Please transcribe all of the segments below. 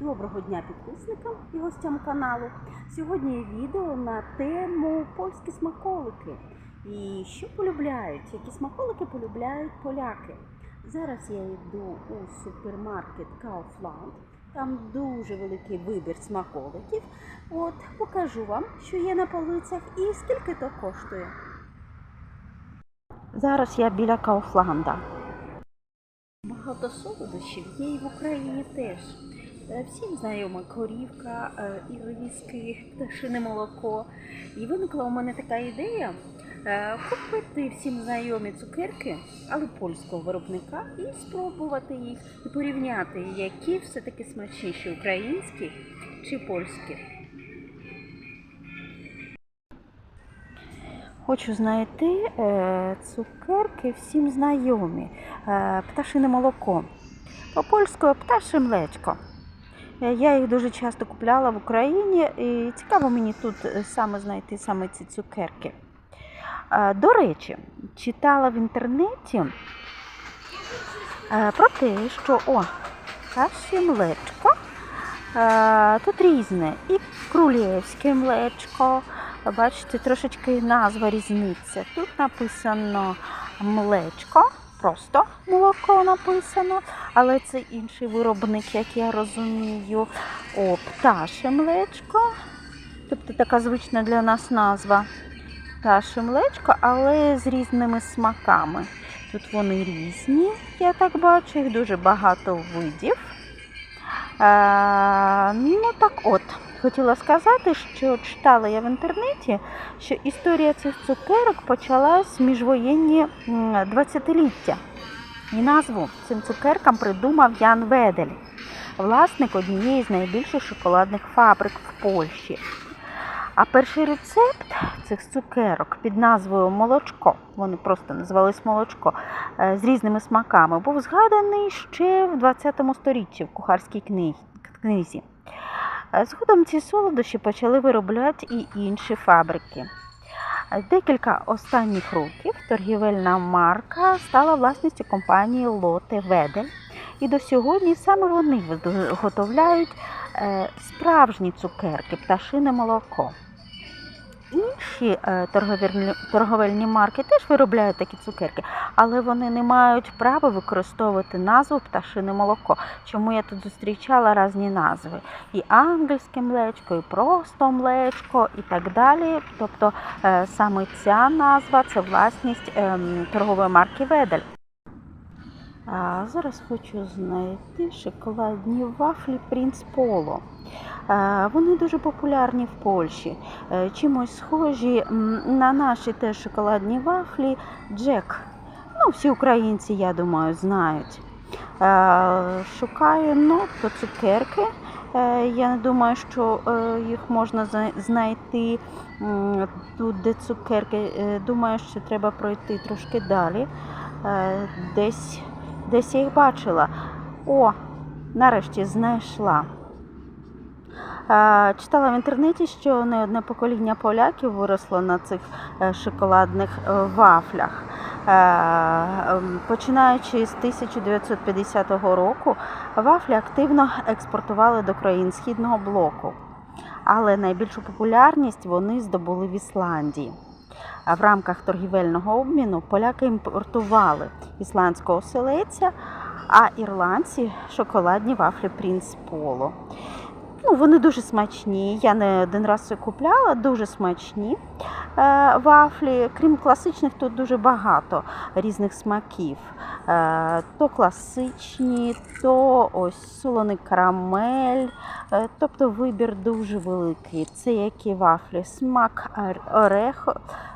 Доброго дня підписникам і гостям каналу. Сьогодні відео на тему польські смаколики. І що полюбляють, які смаколики полюбляють поляки. Зараз я йду у супермаркет Kaufland. Там дуже великий вибір смаколиків. От покажу вам, що є на полицях і скільки то коштує. Зараз я біля Кауфланда. Багато солодощів є і в Україні теж. Е, Всім знайома корівка, е, ірвіски, пташине молоко. І виникла у мене така ідея е, купити всім знайомі цукерки, але польського виробника, і спробувати їх і порівняти, які все-таки смачніші українські чи польські. Хочу знайти цукерки всім знайомі. Пташине молоко. По-польською пташе млечко. Е, Я їх дуже часто купляла в Україні і цікаво мені тут е, саме знайти саме ці цукерки. Е, До речі, читала в інтернеті про те, що о, пташє млечко. Тут різне. І крулєвське млечко. Бачите, трошечки назва різниця. Тут написано млечко, просто молоко написано, але це інший виробник, як я розумію. О, пташе млечко. Тобто така звична для нас назва. Пташе млечко, але з різними смаками. Тут вони різні, я так бачу, їх дуже багато видів. Е, ну так от, хотіла сказати, що читала я в інтернеті, що історія цих цукерок почалась міжвоєнні м, 20-ліття. І назву цим цукеркам придумав Ян Ведель, власник однієї з найбільших шоколадних фабрик в Польщі. А перший рецепт цих цукерок під назвою молочко, вони просто називались молочко, е, з різними смаками, був згаданий ще в 20 сторіччі в кухарській книзі. Згодом ці солодощі почали виробляти і інші фабрики. Декілька останніх років торгівельна марка стала власністю компанії Лоте Ведель. І до сьогодні саме вони виготовляють е, справжні цукерки, пташине молоко. Інші е, торговельні, торговельні марки теж виробляють такі цукерки, але вони не мають права використовувати назву пташине молоко. Чому я тут зустрічала різні назви? І ангельське млечко, і просто млечко, і так далі. Тобто е, саме ця назва це власність ем, торгової марки Ведель. А зараз хочу знайти шоколадні вафлі Принц Поло. Вони дуже популярні в Польщі. Е, Чимось схожі на наші теж шоколадні вафлі Джек. Ну, всі українці, я думаю, знають. Шукаю ну, цукерки. Е, Я не думаю, що е, їх можна знайти тут, де цукерки. Думаю, що треба пройти трошки далі. Десь, десь я їх бачила. О, нарешті знайшла. Е, Читала в інтернеті, що не одне покоління поляків виросло на цих е, шоколадних е, вафлях. Ем, Починаючи з 1950 року, вафлі активно експортували до країн Східного блоку, але найбільшу популярність вони здобули в Ісландії. В рамках торгівельного обміну поляки імпортували ісландського оселедця, а ірландці шоколадні вафлі Принц Поло. Ну, вони дуже смачні. Я не один раз це купляла, дуже смачні е, вафлі. Крім класичних, тут дуже багато різних смаків. Е, то класичні, то ось солоний карамель. Е, тобто вибір дуже великий. Це які вафлі, смак ор- орех,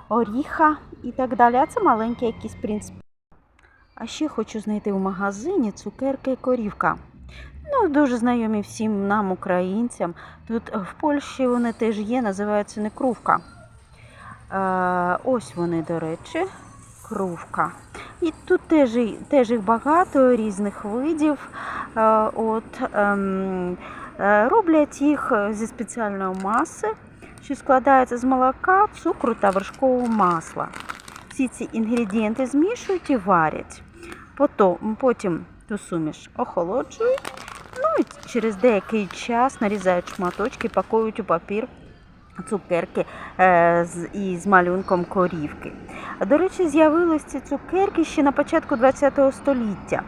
оріха і так далі. А це маленький якийсь принцип. А ще хочу знайти в магазині цукерки корівка. Ну, дуже знайомі всім нам, українцям. Тут в Польщі вони теж є, називаються не крувка. Е, ось вони, до речі, крувка. І тут теж, теж їх багато різних видів. Е, от, ем, е, роблять їх зі спеціальної маси, що складається з молока, цукру та вершкового масла. Всі ці інгредієнти змішують і варять. Потім ту суміш охолоджують. Ну через деякий час нарізають шматочки, пакують у папір цукерки е, із малюнком корівки. До речі, з'явились ці цукерки ще на початку ХХ століття.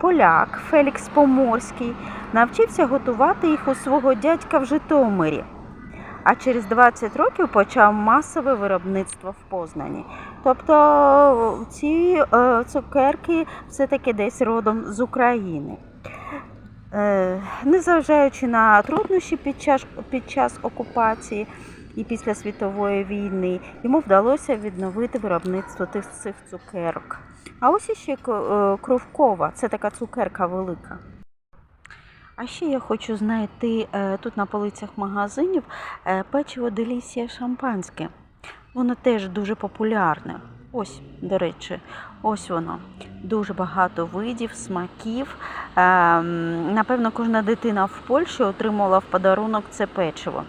Поляк Фелікс Поморський навчився готувати їх у свого дядька в Житомирі, а через 20 років почав масове виробництво в Познані. Тобто ці е, цукерки все-таки десь родом з України. Е, Незважаючи на труднощі під час, під час окупації і після світової війни, йому вдалося відновити виробництво тих цих цукерок. А ось іще е, кровкова, це така цукерка велика. А ще я хочу знайти е, тут на полицях магазинів печиво Делісія шампанське. Воно теж дуже популярне. Ось, до речі, ось воно. Дуже багато видів, смаків. Ем, напевно, кожна дитина в Польщі отримала в подарунок це печиво.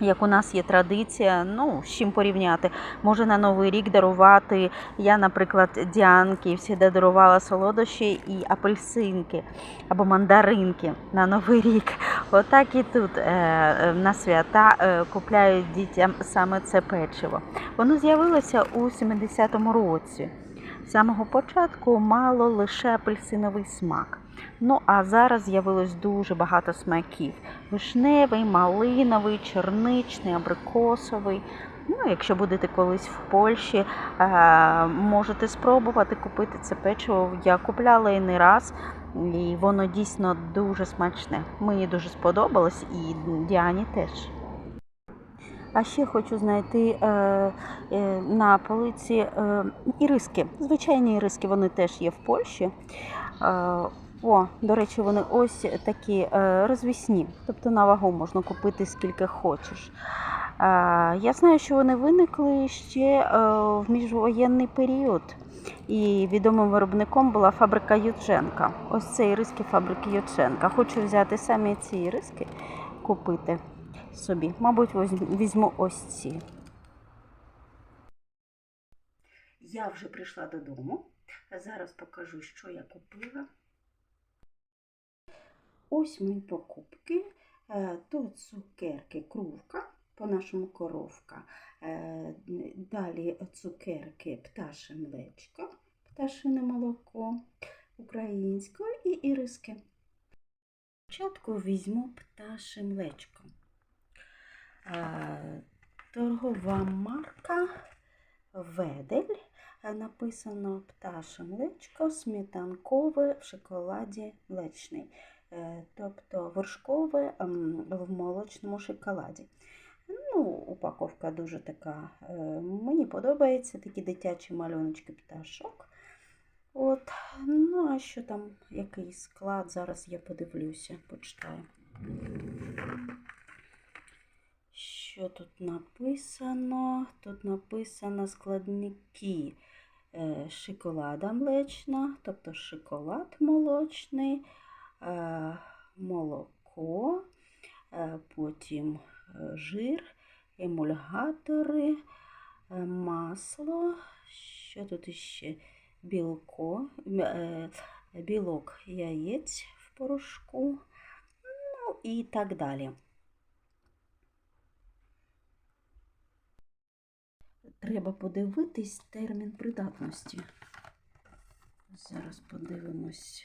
Як у нас є традиція, ну з чим порівняти, може на Новий рік дарувати. Я, наприклад, Діанки завжди дарувала солодощі і апельсинки або мандаринки на Новий рік. Отак і тут е, е, на свята е, купляють дітям саме це печиво. Воно з'явилося у 70-му році. З самого початку мало лише апельсиновий смак. Ну а зараз з'явилось дуже багато смаків: вишневий, малиновий, чорничний, абрикосовий. Ну, якщо будете колись в Польщі, е, можете спробувати купити це печиво. Я купляла і не раз, і воно дійсно дуже смачне. Мені дуже сподобалось, і Діані теж. А ще хочу знайти е, е, на полиці е, іриски. Звичайні іриски, вони теж є в Польщі. Е, о, до речі, вони ось такі е, розвісні, тобто на вагу можна купити скільки хочеш. Я знаю, що вони виникли ще е, в міжвоєнний період. І відомим виробником була фабрика Юдженка. Ось це іриски фабрики Юдженка. Хочу взяти самі ці іриски, купити собі. Мабуть, візьму ось ці. Я вже прийшла додому. Зараз покажу, що я купила. Ось мої покупки. Е, То цукерки крувка, по-нашому коровка. Е, Далі цукерки пташе млечко, пташине молоко українською і іриски. Спочатку візьму пташе млечко. Е, Торгова марка Ведель. Е, Написано пташе млечко, сметанкове в шоколаді млечний. Тобто вершкове в молочному шоколаді. Ну, упаковка дуже така. е, Мені подобається такі дитячі малюночки пташок. От, ну а що там, який склад? Зараз я подивлюся, почитаю. Що тут написано? Тут написано складники е, шоколада млечна, тобто шоколад молочний, е, молоко, потім жир, емульгатори, е, масло. Що тут іще? Білко, е, білок яєць в порошку, ну і так далі. Треба подивитись термін придатності. Зараз подивимось.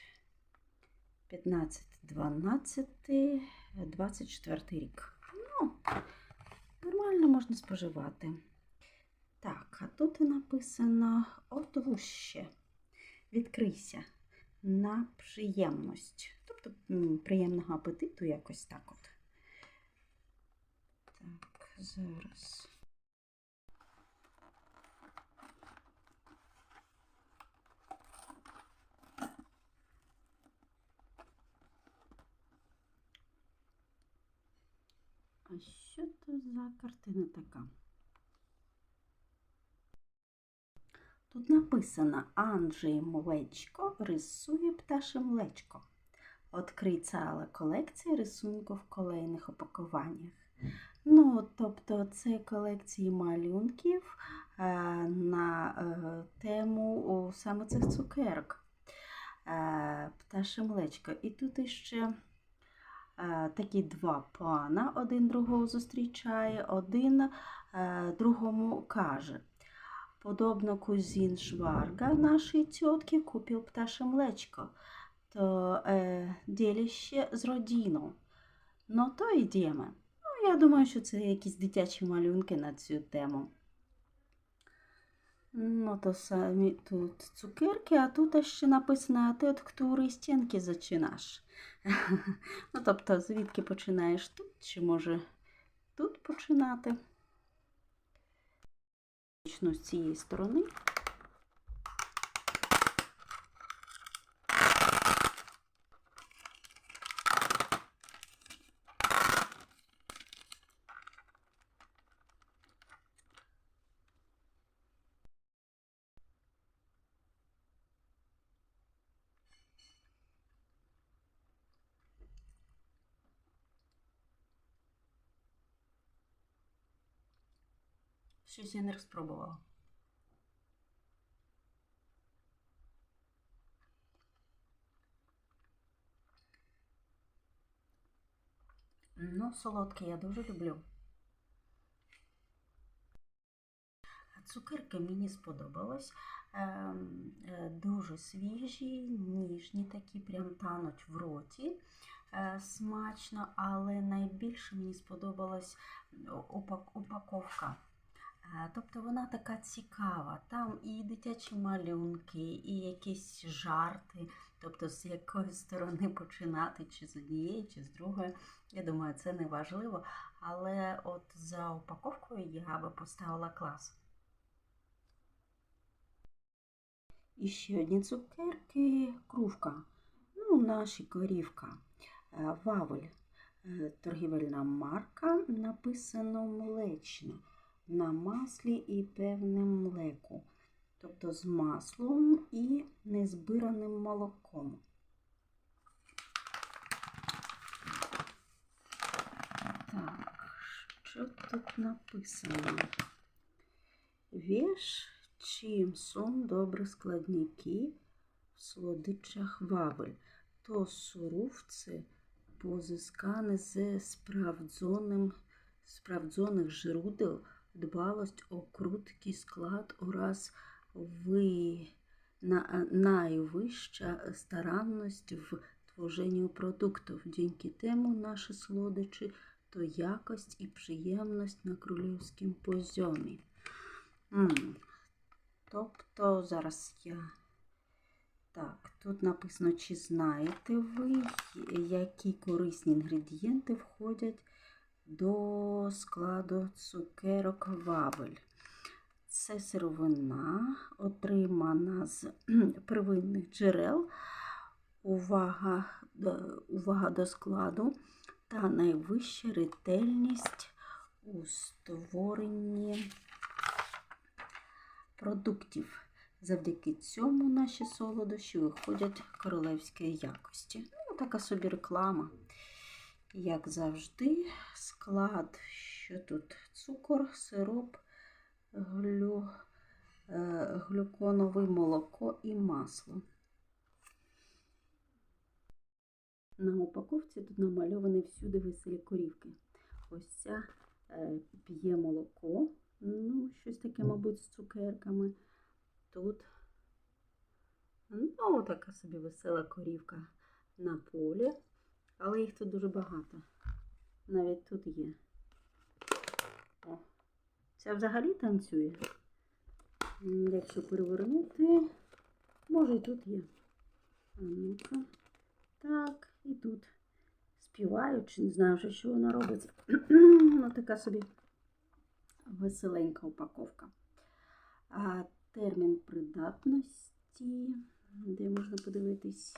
15, 12, 24 рік. Нормально можна споживати. Так, а тут написано отвуще. Відкрийся на приємність. Тобто приємного апетиту якось так от. Так, зараз. А що це за картина така? Тут написано Анджей Млечко рисує пташе млечко. Открий цала колекція рисунку в колейних опакуваннях. Ну, тобто, це колекції малюнків е, на е, тему саме цих цукерок. Е, пташе млечко. І тут іще такі два пана, один другого зустрічає, один е, другому каже. Kuzin szwarga naszej ciotki kupił ptasze mleczko. To e, dzieli się z rodziną. No to йдемо. Ну, я думаю, що це якісь дитячі малюнки на цю тему. Ну, то самі тут цукерки, а тут ще написано, ти от ктури стінки зачинаш. ну, тобто, звідки починаєш тут, чи може тут починати? Почну з цієї сторони. Щось я не спробувала. Ну, солодке я дуже люблю. Цукерки мені сподобалось. Ем, е, Дуже свіжі, ніжні такі, прям тануть в роті. Е, Смачно, але найбільше мені сподобалась упак- упаковка. Е, Тобто вона така цікава. Там і дитячі малюнки, і якісь жарти. Тобто з якої сторони починати, чи з однієї, чи з другої. Я думаю, це не важливо. Але от за упаковкою я би поставила клас. І ще одні цукерки, кружка. Ну, наші корівка. Е, Вавель. Е, Торгівельна марка. Написано млечне. На маслі і певним млеку. Тобто з маслом і незбираним молоком. Так, що тут написано? Віж, чим сон добре складники в солодичах Вавель, то сурówce pozyskane ze sprawdzonym, sprawdzonych dbałość o krótki skład oraz wy, na, najwyższa staranność w tworzeniu produktów. Dzięki temu nasze słodyczy to jakość i przyjemność на poziomie. М, Тобто зараз я. Так, тут написано, чи знаєте ви, які корисні інгредієнти входять до складу цукерок Вавель. Це сировина, отримана з первинних джерел, увага, увага до складу та найвища ретельність у створенні продуктів. Завдяки цьому наші солодощі виходять королевської якості. Ну, така собі реклама. Як завжди, склад, що тут цукор, сироп, глю, е, глюконове молоко і масло. На упаковці тут намальовані всюди веселі корівки. Ось ця е, п'є молоко, ну, щось таке, мабуть, з цукерками. Тут ну, така собі весела корівка на полі, але їх тут дуже багато. Навіть тут є. О, ця взагалі танцює. Якщо перевернути, може і тут є. А ну-ка. Так, і тут співають, чи не знаю вже, що вона робить. ну, така собі веселенька упаковка. А термін придатності, де можна подивитись,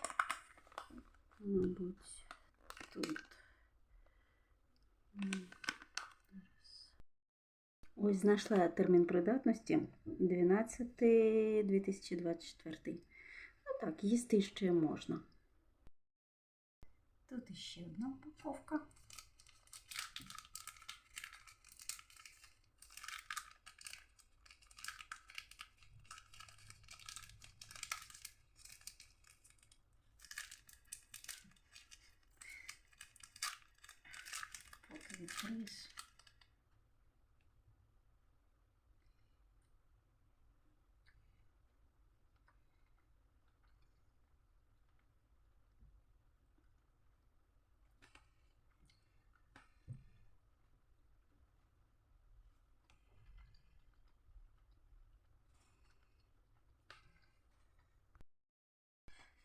мабуть, тут. Ось знайшла я термін придатності 12-2024. Ну так, їсти ще можна. Тут ще одна упаковка. Рис.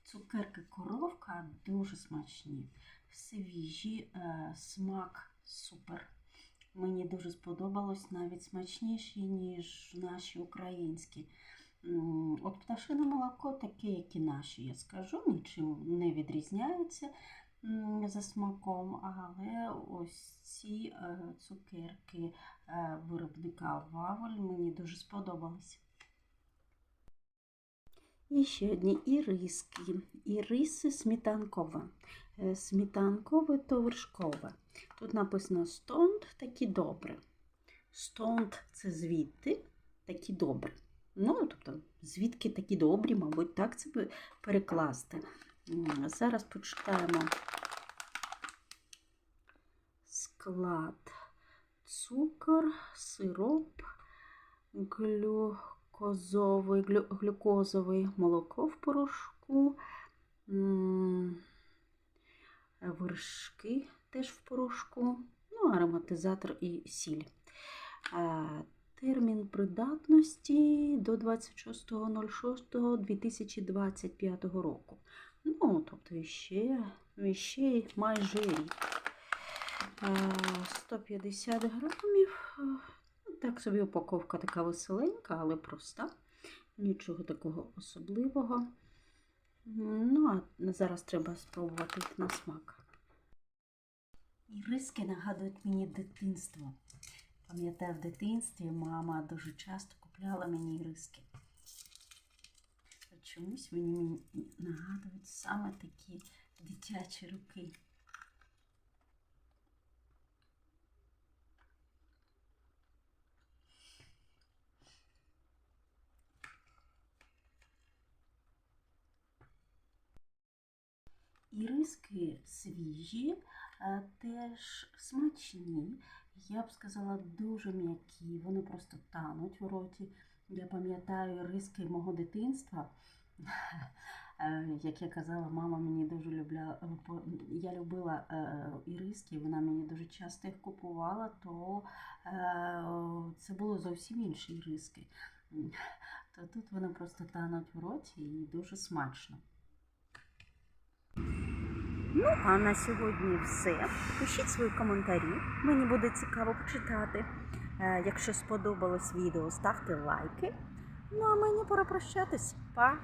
Цукерки коровка дуже смачні, свіжі, е, смак супер. Мені дуже сподобалось навіть смачніші, ніж наші українські. От пташине молоко таке, як і наші, я скажу, нічим не відрізняється за смаком, але ось ці е, цукерки е, виробника Вавель мені дуже сподобались. І ще одні іриски. Іриси сметанкове. Е, Сметанкове то вершкове. Тут написано стонд такі добре. Стонд це звідти такі добре. Ну, тобто, звідки такі добрі, мабуть, так це перекласти. Зараз почитаємо склад. Цукор, сироп, глюкозовий, глю, глюкозовий молоко в порошку, м, вершки теж в порошку, ну, ароматизатор і сіль. Термін придатності до 26.06.2025 року. Ну, тобто ще, ще майже рік. Е, 150 грамів. Так собі упаковка така веселенька, але проста. Нічого такого особливого. Ну, а зараз треба спробувати їх на смак. Іриски нагадують мені дитинство. Пам'ятаю, в дитинстві мама дуже часто купляла мені іриски. Чомусь вони мені нагадують саме такі дитячі руки. Іриски свіжі, е, теж смачні. Я б сказала, дуже м'які. Вони просто тануть в роті. Я пам'ятаю риски мого дитинства. Е, Як я казала, мама мені дуже любила. Я любила е, іриски, вона мені дуже часто їх купувала, то е, це було зовсім інші іриски. То тут вони просто тануть в роті і дуже смачно. Ну, а на сьогодні все. Пишіть свої коментарі, мені буде цікаво почитати. Е, Якщо сподобалось відео, ставте лайки. Ну а мені пора прощатись. Па!